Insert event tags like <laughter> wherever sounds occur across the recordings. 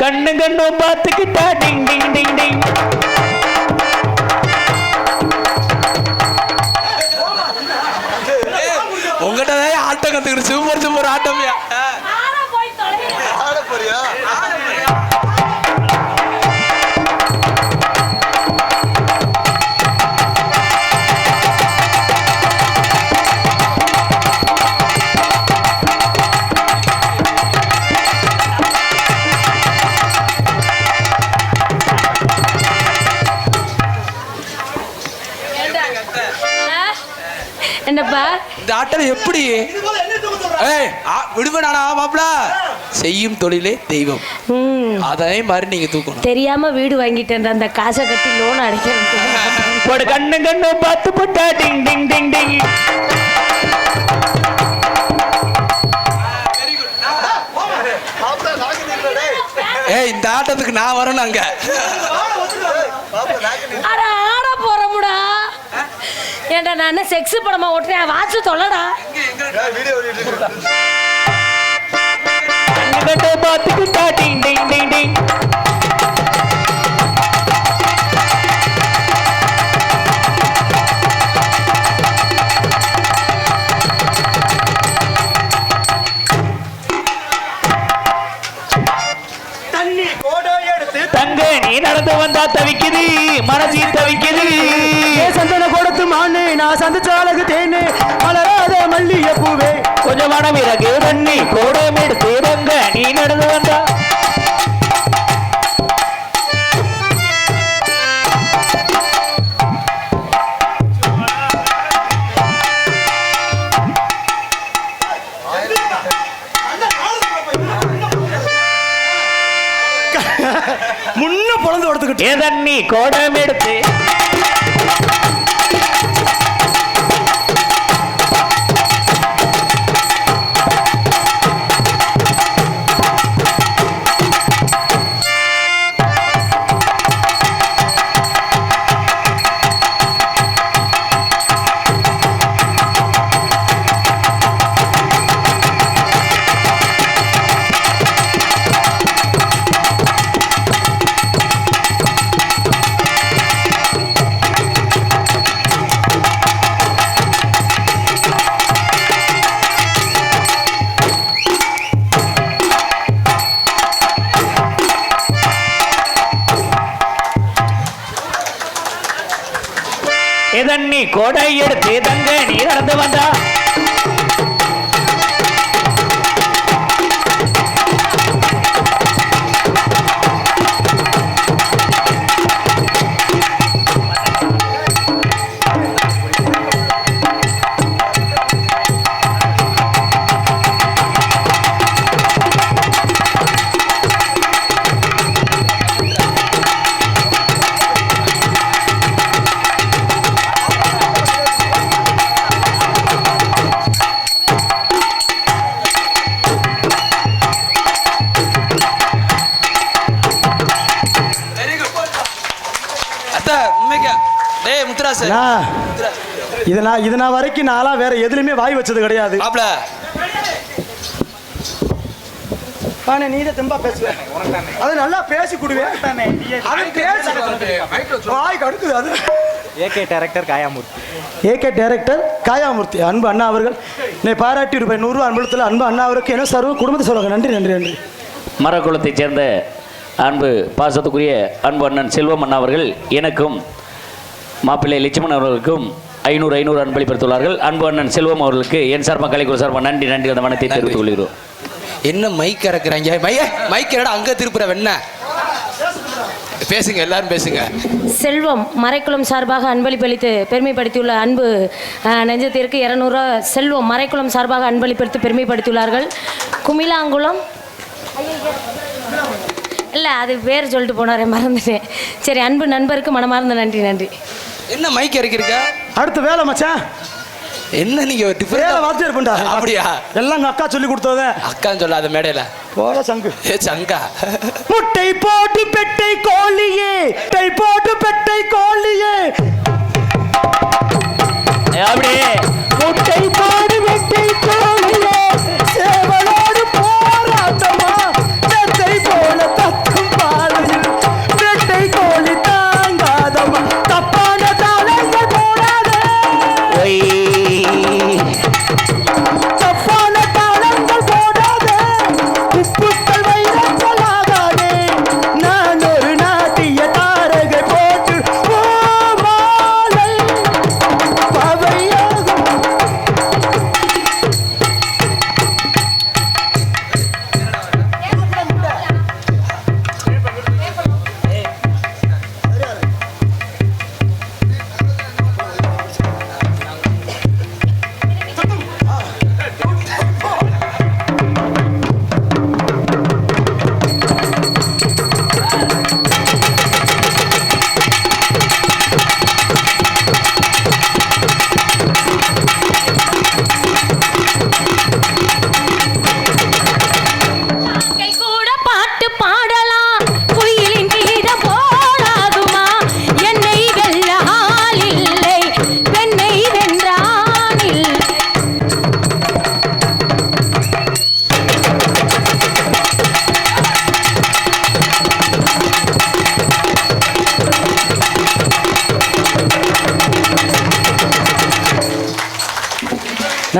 கண்ணு கண்ணும் பார்த்துக்கிட்டா டிங் டிங் டிங் டிங். உங்ககிட்ட தான் ஆட்டம் கத்துக்கிட்டு சும்மா சூப்பர் ஆட்டம்யா. ஆட்டம் எப்படி? ஏய் விடுவேனாடா மாப்பிள. செய்யும் தொழிலே தெய்வம். ம். அதே மாதிரி நீங்க தூக்கணும். தெரியாம வீடு வாங்கிட்டேன் அந்த காசை கட்டி லோன் அடைக்கிறது ஒரு கண்ணு கண்ணு பார்த்து புட்டா டிங் டிங் டிங் டிங். ஏய் இந்த ஆட்டத்துக்கு நான் வரணும் அங்க. ஏண்டா நான் செக்ஸ் படமா ஓட்டுறேன்? வாட்ச் தொல்லடா. கண்ணு கண்ணு பார்த்துக்கிட்டா டிங் டிங் டிங் டிங். நடந்து வந்தா தவிக்குது மனசு தவிக்குது. சந்தன கொடுத்து மானே நான் சந்திச்ச அழகு தேனே மலராத மல்லிகை பூவே கொஞ்சம் மனம் இறகு தண்ணி கோடம் எடுத்து நீ நடந்து வந்தா. ஏ கோடை இது நான் இது நான் வரைக்கும் நான்லாம் வேற எதுலையுமே வாய் வச்சது கிடையாது. மாப்பிள ஆனா நீ தான் தெம்பா பேசுவேன் அது நல்லா பேசி கொடுவேன் அது பேசி வாய் கடுக்குது அது. AK director Kayamurthy AK director Kayamurthy அன்பு அண்ணா அவர்கள். என்னை பாராட்டி ரூபாய் நூறுரூவா அன்பளத்தில் அன்பு அண்ணா அவருக்கு என்ன சர்வ குடும்பத்தை சொல்லுவாங்க நன்றி நன்றி நன்றி. மரக்குளத்தைச் சேர்ந்த அன்பு பாசத்துக்குரிய அன்பு அண்ணன் செல்வம் அண்ணா அவர்கள் எனக்கும் மாப்பிள்ளை லட்சுமணன் அவர்களுக்கும் ஐநூறு ஐநூறு அன்பளிப்படுத்துள்ளார்கள் அன்பு அண்ணன் செல்வம் அவர்களுக்கு என் சார்பாக கலைக்குழு சார்பாக நன்றி நன்றி அந்த மனத்தை தெரிவித்துக் கொள்கிறோம் என்ன மைக் இறக்குறாங்க மைய மைக் என்னடா அங்க திருப்புற வெண்ண? பேசுங்க எல்லாரும் பேசுங்க. செல்வம் மறைக்குளம் சார்பாக அன்பளிப்பளித்து பெருமைப்படுத்தியுள்ள அன்பு நெஞ்சத்திற்கு இரநூறுவா செல்வம் மறைக்குளம் சார்பாக அன்பளிப்படுத்தி பெருமைப்படுத்தியுள்ளார்கள். குமிலாங்குளம். இல்லை அது பேர் சொல்லிட்டு போனாரே மறந்துட்டேன். சரி அன்பு நண்பருக்கு மனமார்ந்த நன்றி நன்றி. என்ன மைக் இறக்கிருக்க அடுத்த வேலை மச்சான். என்ன நீங்க வேலை டிஃபரெண்ட் வார்த்தை இருப்பா அப்படியா? எல்லாம் அக்கா சொல்லி கொடுத்தத. அக்கான்னு சொல்லாத மேடையில. போற சங்கு. ஏ சங்கா. முட்டை போட்டு பெட்டை கோழியே. முட்டை போட்டு பெட்டை கோழியே. அப்படியே முட்டை போடு வெட்டை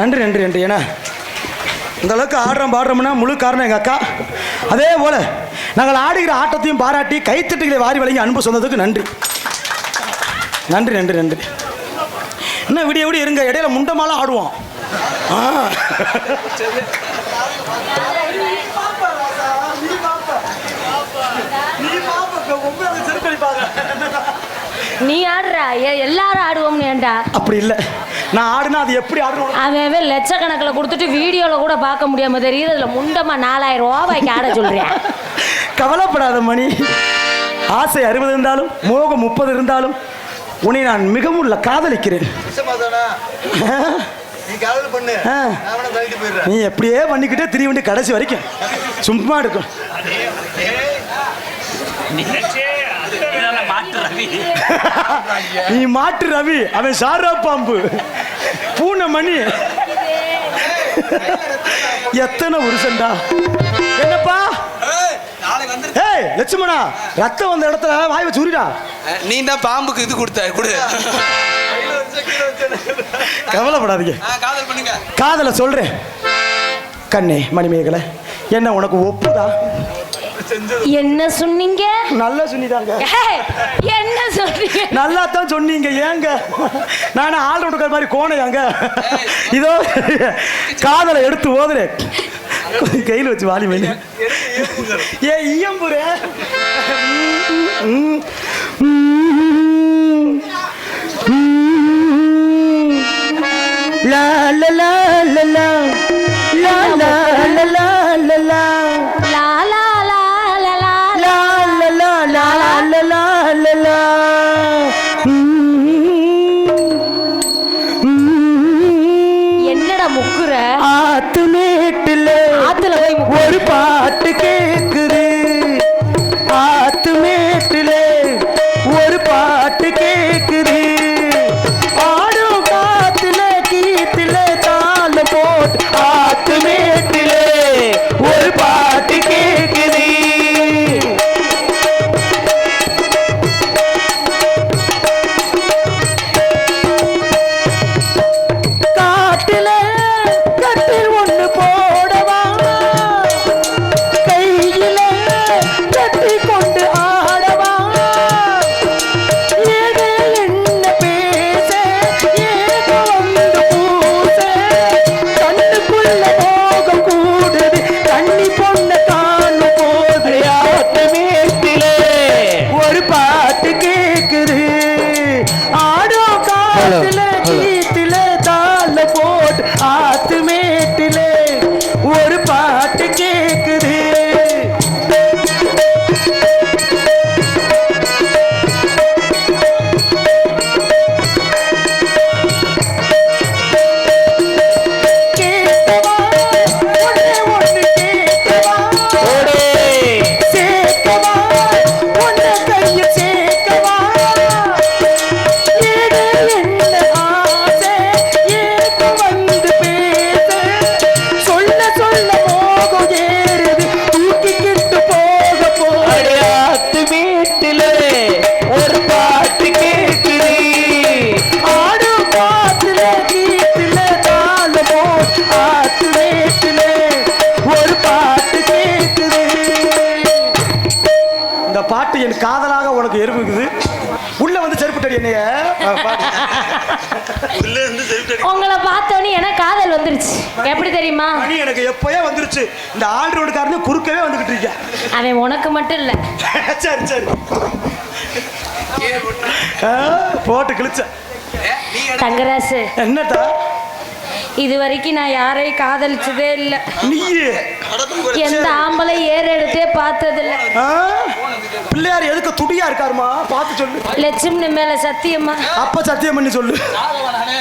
நன்றி நன்றி நன்றி ஏன்னா இந்த அளவுக்கு ஆடுறோம் பாடுறோம்னா முழு காரணம் எங்கள் அக்கா. அதே போல் நாங்கள் ஆடுகிற ஆட்டத்தையும் பாராட்டி கைத்தட்டுகளை வாரி வழங்கி அன்பு சொன்னதுக்கு நன்றி. நன்றி நன்றி நன்றி. இன்னும் விடிய விடிய இருங்க இடையில முண்டமாலாம் ஆடுவோம். நீ ஆடுற எல்லாரும் ஆடுவோம் ஏன்டா அப்படி இல்லை. நான் ஆடுனா அது எப்படி ஆடணும் அவன் லட்சக்கணக்கில் கொடுத்துட்டு வீடியோவில் கூட பார்க்க முடியாம தெரியுது. அதில் முண்டமா நாலாயிரம் ரூபாய்க்கு ஆட சொல்கிறேன் கவலைப்படாத மணி. ஆசை அறுபது இருந்தாலும் மோகம் முப்பது இருந்தாலும் உன்னை நான் மிகவும் உள்ள காதலிக்கிறேன். நீ காதல் பண்ணு. ஆ. நான் வேணா தள்ளிட்டு போயிடுறேன். நீ எப்படியே பண்ணிக்கிட்டே வேண்டிய கடைசி வரைக்கும். சும்மா இருக்கும். <laughs> நீ மாட்டு ரவி அவன் சாரா பாம்பு. பூனை மணி எத்தனை உருசண்டா. என்னப்பா? ஏய், லட்சுமணா ரத்தம் வந்த இடத்துல வாய் வச்சு உரிடா. நீ தான் பாம்புக்கு இது கொடுத்த கொடு. கவலைப்படாதீங்க. காதல சொல்றேன். கண்ணே மணிமேகலை என்ன உனக்கு ஒப்புதா? என்ன சொன்னீங்க நல்லா சொன்னிதாங்க என்ன சொன்னீங்க நல்லா தான் சொன்னீங்க ஏங்க நானே ஆள் கொடுக்குற மாதிரி கோணையாங்க இதோ காதலை எடுத்து ஓதுறேன் கையில் வச்சு வாலி மேலே ஏ லா லா லா லா. லா பாட்டு என் காதலாக உனக்கு எருப்புக்குது உள்ள வந்து செருப்புட்டடி என்னைய. உங்களை பார்த்தோன்னே எனக்கு காதல் வந்துருச்சு. எப்படி தெரியுமா? எனக்கு எப்போயே வந்துருச்சு. இந்த ஆள் ரோடுக்காரனு குறுக்கவே வந்துகிட்டு இருக்கேன் அவன் உனக்கு மட்டும் இல்லை. <laughs> சரி சரி. ஆ, போட்டு கிழிச்ச. தங்கராசு. என்னட்டா இது வரைக்கும் நான் யாரையும் காதலிச்சதே இல்லை. எந்த ஆம்பளை ஏறு எடுத்தே பார்த்ததில்ல. ஆ? பிள்ளையார் எதுக்கு துடியா இருக்காருமா? பார்த்து சொல்லு. லட்சுமி மேல சத்தியமா அப்ப சத்தியம் பண்ணி சொல்லு நானே